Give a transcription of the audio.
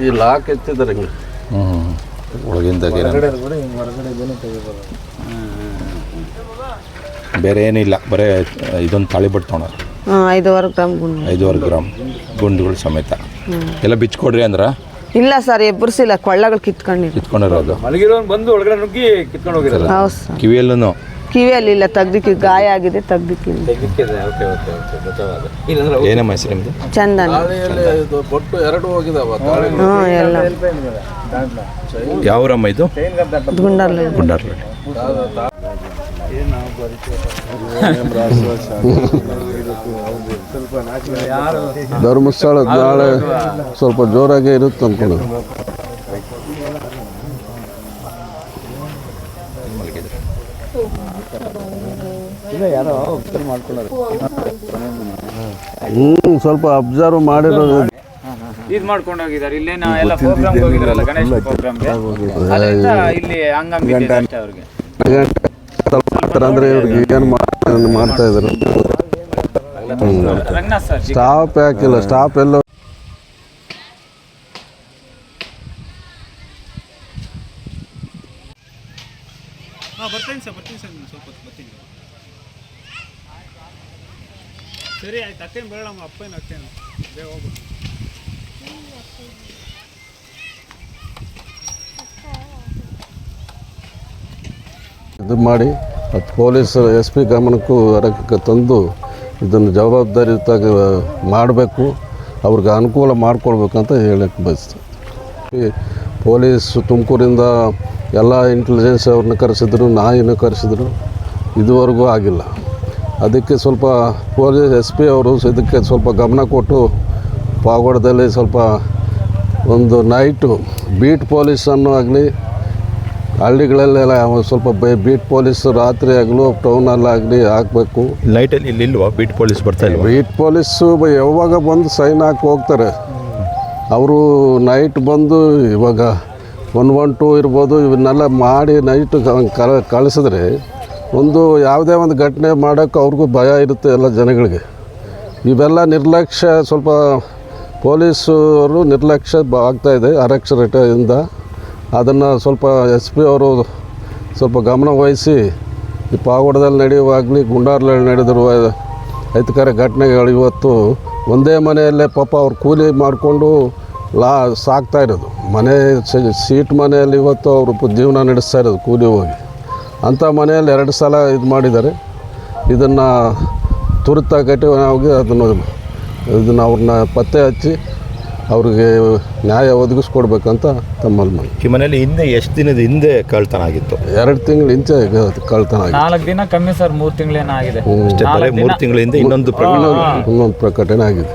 ಈ ಲಾಕ್ ಎತ್ತಿದ್ದಾರೆ ಹಿಂಗೆ. ಹ್ಞೂ ಒಳಗಿಂದ ಬೇರೆ ಏನಿಲ್ಲ ಬರೀ ಇದೊಂದು ತಾಳಿ ಬಟ್ಟು ತೊಗೊಂಡ್ರು ಹಾಂ ಐದುವರೆ ಗ್ರಾಮ್ ಗುಂಡು. ಐದುವರೆ ಗ್ರಾಮ್ ಗುಂಡುಗಳು ಸಮೇತ. ಎಲ್ಲ ಬಿಚ್ಕೊಡ್ರಿ ಅಂದ್ರೆ? ಇಲ್ಲ ಸರ್ ಎಬ್ಬರಿಸಿಲ್ಲ ಕೊಳ್ಳಗಳು ಕಿತ್ಕೊಂಡಿಲ್ಲ ಕಿತ್ಕೊಂಡಿರೋದು. ಮಲಗಿರೋನ್ ಬಂದು ಒಳಗಡೆ ನುಗ್ಗಿ ಕಿತ್ಕೊಂಡು ಸರ್. ಕಿವಿಯಲ್ಲೂ ಕಿವಿಯಲ್ಲಿ ಇಲ್ಲ ತೆಗ್ದಿಕ್ಕಿ ಗಾಯ ಆಗಿದೆ ತೆಗ್ದಿಕ್ಕಿಲ್ಲ ಓಕೆ ಓಕೆ ಓಕೆ ಗೊತ್ತಾಗ ಇಲ್ಲಂದ್ರೆ ಏನಮ್ಮ ಹೆಸರು ನಿಮ್ಮದು ಚಂದನ. ತಾಳಿಯಲ್ಲಿ ಇದು ಬೊಟ್ಟು ಎರಡು ಹೋಗಿದಾವ ತಾಳಿ ಹ್ಞೂ ಎಲ್ಲ. ಯಾವ್ರಮ್ಮ ಇದು? ಗುಂಡಲ್ಲಿ ಧರ್ಮಸ್ಥಳ ನಾಳೆ ಸ್ವಲ್ಪ ಜೋರಾಗೆ ಇರುತ್ತೆ ಅನ್ಕೊಂಡು ಹ್ಞೂ ಸ್ವಲ್ಪ ಅಬ್ಸರ್ವ್ ಮಾಡಿರೋದು. ಇದು ಮಾಡ್ಕೊಂಡು ಹೋಗಿದ್ದಾರೆ ಇಲ್ಲೇನ ಎಲ್ಲ ಪ್ರೋಗ್ರಾಮ್ ಹೋಗಿದ್ರಲ್ಲ ಗಣೇಶ ಪ್ರೋಗ್ರಾಮ್ಗೆ ಇಲ್ಲಿ ಹಂಗಂಗೆ ಅಷ್ಟೇ ಅವ್ರಿಗೆ. ಅಂದ್ರೆ ಇವ್ರಿಗೆ ಏನು ಮಾಡ್ತಾ ಇದ್ರು ಸ್ಟಾಪ್ ಯಾಕಿಲ್ಲ ಸ್ಟಾಪ್ ಎಲ್ಲ ಹಾಂ, ಬರ್ತೀನಿ ಸರ್ ಬರ್ತೀನಿ ಸರ್ ಸ್ವಲ್ಪ ಹೊತ್ತು ಬರ್ತೀನಿ. ಸರಿ, ಆಯ್ತು, ಅಕ್ಕೇನು ಬೇಡಮ್ಮ ಅಪ್ಪೇನು ಅಕ್ಕೇನು. ಬೇಗ ಹೋಗು. ಇದು ಮಾಡಿ ಅದು ಪೊಲೀಸ್ ಎಸ್ ಪಿ ಗಮನಕ್ಕೂ ಅರಕ್ಕೆ ತಂದು ಇದನ್ನು ಜವಾಬ್ದಾರಿಯುತಾಗಿ ಮಾಡಬೇಕು. ಅವ್ರಿಗೆ ಅನುಕೂಲ ಮಾಡಿಕೊಡ್ಬೇಕಂತ ಹೇಳಕ್ಕೆ ಬಯಸ್ತೀನಿ. ಈ ಪೊಲೀಸ್ ತುಮಕೂರಿಂದ ಎಲ್ಲ ಇಂಟೆಲಿಜೆನ್ಸ್ ಅವ್ರನ್ನ ಕರೆಸಿದ್ರು ನಾಯಿನ ಕರೆಸಿದ್ರು ಇದುವರೆಗೂ ಆಗಿಲ್ಲ. ಅದಕ್ಕೆ ಸ್ವಲ್ಪ ಪೊಲೀಸ್ ಎಸ್ ಪಿ ಅವರು ಇದಕ್ಕೆ ಸ್ವಲ್ಪ ಗಮನ ಕೊಟ್ಟು ಪಾಗೋಡದಲ್ಲಿ ಸ್ವಲ್ಪ ಒಂದು ನೈಟು ಬೀಟ್ ಪೊಲೀಸನ್ನು ಆಗಲಿ ಹಳ್ಳಿಗಳಲ್ಲೆಲ್ಲ ಸ್ವಲ್ಪ ಬೈ- ಬೀಟ್ ಪೊಲೀಸ್ ರಾತ್ರಿ ಆಗಲು ಟೌನಲ್ಲಾಗಲಿ ಹಾಕಬೇಕು. ನೈಟಲ್ಲಿ ಇಲ್ಲಿಲ್ವಾ? ಬೀಟ್ ಪೊಲೀಸ್ ಬರ್ತಾ ಇಲ್ಲ ಬೀಟ್ ಪೊಲೀಸು ಯಾವಾಗ ಬಂದು ಸೈನ್ ಹಾಕಿ ಹೋಗ್ತಾರೆ? ಅವರು ನೈಟ್ ಬಂದು ಇವಾಗ ಒನ್ ಒನ್ ಟೂ ಇರ್ಬೋದು, ಇವನ್ನೆಲ್ಲ ಮಾಡಿ ನೈಟ್ ಕಳ ಕಳಿಸಿದ್ರೆ ಒಂದು ಯಾವುದೇ ಒಂದು ಘಟನೆ ಮಾಡೋಕ್ಕೆ ಅವ್ರಿಗೂ ಭಯ ಇರುತ್ತೆ ಎಲ್ಲ ಜನಗಳಿಗೆ. ಇವೆಲ್ಲ ನಿರ್ಲಕ್ಷ್ಯ ಸ್ವಲ್ಪ ಪೊಲೀಸರು ನಿರ್ಲಕ್ಷ್ಯ ಆಗ್ತಾಯಿದೆ ಅರಕ್ಷರತೆಯಿಂದ. ಅದನ್ನು ಸ್ವಲ್ಪ ಎಸ್ ಪಿ ಅವರು ಸ್ವಲ್ಪ ಗಮನ ವಹಿಸಿ ಈ ಪಾವಗಡದಲ್ಲಿ ನಡೆಯುವಾಗಲಿ ಗುಂಡಾರ್ಲಲ್ಲಿ ನಡೆದಿರುವ ಐತಕರ ಘಟನೆಗಳು ಇವತ್ತು ಒಂದೇ ಮನೆಯಲ್ಲೇ ಪಾಪ ಅವ್ರು ಕೂಲಿ ಮಾಡಿಕೊಂಡು ಲಾ ಸಾಕ್ತಾ ಇರೋದು. ಮನೆ ಸೀಟ್ ಮನೆಯಲ್ಲಿ ಇವತ್ತು ಅವರು ಜೀವನ ನಡೆಸ್ತಾ ಇರೋದು ಕೂಲಿ ಹೋಗಿ. ಅಂಥ ಮನೆಯಲ್ಲಿ ಎರಡು ಸಲ ಇದು ಮಾಡಿದ್ದಾರೆ. ಇದನ್ನು ತುರ್ತ ಹೋಗಿ ಅದನ್ನು ಇದನ್ನು ಅವ್ರನ್ನ ಪತ್ತೆ ಹಚ್ಚಿ ಅವ್ರಿಗೆ ನ್ಯಾಯ ಒದಗಿಸ್ಕೊಡ್ಬೇಕಂತ ತಮ್ಮಲ್ಲಿ ಮನೆ ಈ ಮನೆಯಲ್ಲಿ ಹಿಂದೆ ಎಷ್ಟು ದಿನದ ಹಿಂದೆ ಕಳ್ತನ ಆಗಿತ್ತು? ಎರಡು ತಿಂಗಳ ಹಿಂಚೆ ಕಳ್ತನ ಆಗಿತ್ತು. ನಾಲ್ಕು ದಿನ ಕಮ್ಮಿ ಸರ್ ಮೂರು ತಿಂಗಳೇನಾಗಿದೆ ಮೂರು ತಿಂಗಳ ಹಿಂದೆ ಇನ್ನೊಂದು ಇನ್ನೊಂದು ಪ್ರಕಟಣೆ ಆಗಿದೆ.